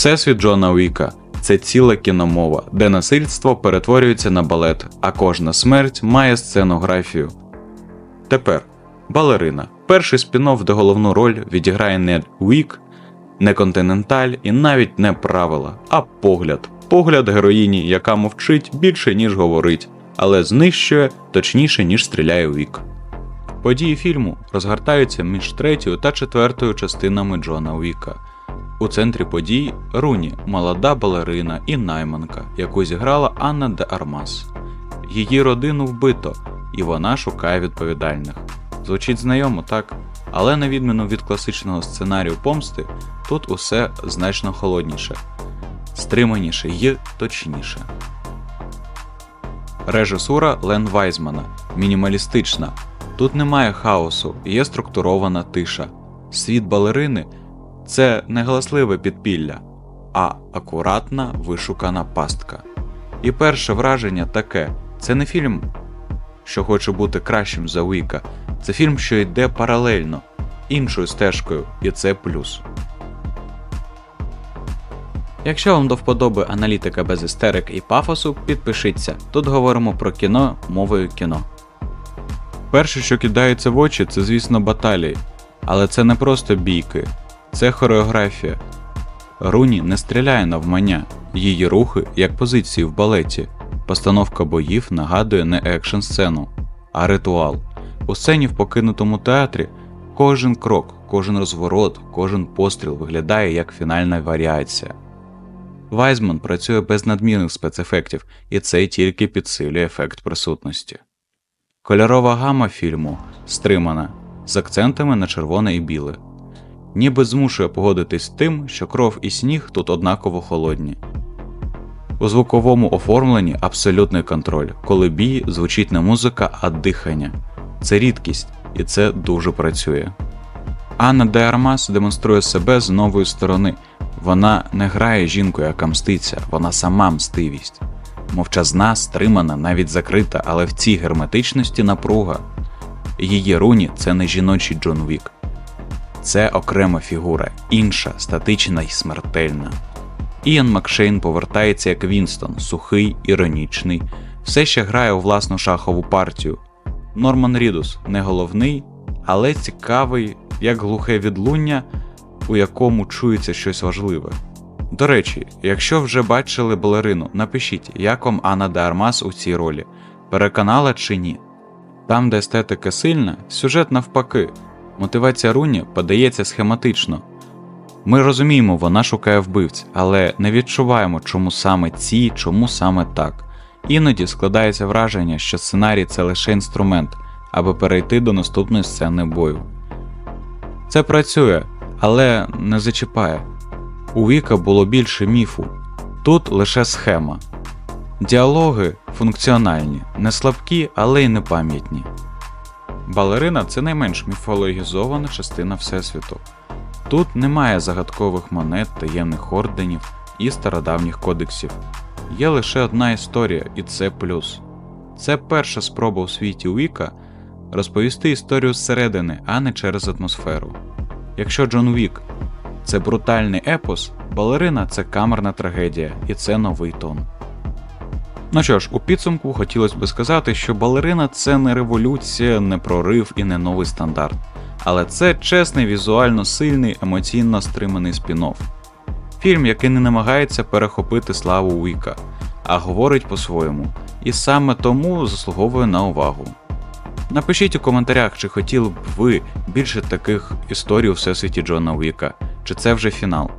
Всесвіт Джона Уіка це ціла кіномова, де насильство перетворюється на балет, а кожна смерть має сценографію. Тепер балерина. Перший спін-офф, де головну роль відіграє не Уік, не континенталь і навіть не правила, а погляд. Погляд героїні, яка мовчить більше, ніж говорить, але знищує точніше, ніж стріляє Уік. Події фільму розгортаються між третьою та четвертою частинами Джона Уіка. У центрі подій Руні, молода балерина і найманка, яку зіграла Анна де Армас. Її родину вбито, і вона шукає відповідальних. Звучить знайомо, так? Але на відміну від класичного сценарію помсти, тут усе значно холодніше, стриманіше і точніше. Режисура Лен Вайзмана мінімалістична. Тут немає хаосу, є структурована тиша. Світ балерини це не галасливе підпілля, а акуратна вишукана пастка. І перше враження таке: це не фільм, що хоче бути кращим за Уіка, це фільм, що йде паралельно, іншою стежкою, і це плюс. Якщо вам до вподоби аналітика без істерик і пафосу, підпишіться. Тут говоримо про кіно мовою кіно. Перше, що кидається в очі, це, звісно, баталії. Але це не просто бійки, це хореографія. Руні не стріляє навмання, її рухи як позиції в балеті. Постановка боїв нагадує не екшн сцену, а ритуал. У сцені в покинутому театрі кожен крок, кожен розворот, кожен постріл виглядає як фінальна варіація. Вайзман працює без надмірних спецефектів, і це тільки підсилює ефект присутності. Кольорова гама фільму стримана з акцентами на червоне і біле, ніби змушує погодитись з тим, що кров і сніг тут однаково холодні. У звуковому оформленні абсолютний контроль, коли бій звучить не музика, а дихання. Це рідкість, і це дуже працює. Анна де Армас демонструє себе з нової сторони. Вона не грає жінку, яка мститься, вона сама мстивість. Мовчазна, стримана, навіть закрита, але в цій герметичності напруга. Її руні це не жіночий Джон Вік. Це окрема фігура, інша, статична і смертельна. Іан Макшейн повертається як Вінстон, сухий, іронічний, все ще грає у власну шахову партію. Норман Рідус не головний, але цікавий, як глухе відлуння, у якому чується щось важливе. До речі, якщо вже бачили балерину, напишіть, як вам Анна де Армас у цій ролі, переконала чи ні. Там, де естетика сильна, сюжет навпаки, мотивація Руні подається схематично. Ми розуміємо, вона шукає вбивць, але не відчуваємо, чому саме ці, чому саме так. Іноді складається враження, що сценарій це лише інструмент, аби перейти до наступної сцени бою. Це працює, але не зачіпає. У Віка було більше міфу, тут лише схема. Діалоги функціональні, не слабкі, але й не пам'ятні. Балерина це найменш міфологізована частина Всесвіту. Тут немає загадкових монет, таємних орденів і стародавніх кодексів. Є лише одна історія, і це плюс. Це перша спроба у світі Уіка розповісти історію зсередини, а не через атмосферу. Якщо Джон Вік це брутальний епос, балерина це камерна трагедія, і це новий тон. Ну що ж, у підсумку хотілося б сказати, що балерина це не революція, не прорив і не новий стандарт. Але це чесний, візуально сильний, емоційно стриманий спін-офф. Фільм, який не намагається перехопити славу Уіка, а говорить по-своєму, і саме тому заслуговує на увагу. Напишіть у коментарях, чи хотіли б ви більше таких історій у всесвіті Джона Уіка, чи це вже фінал.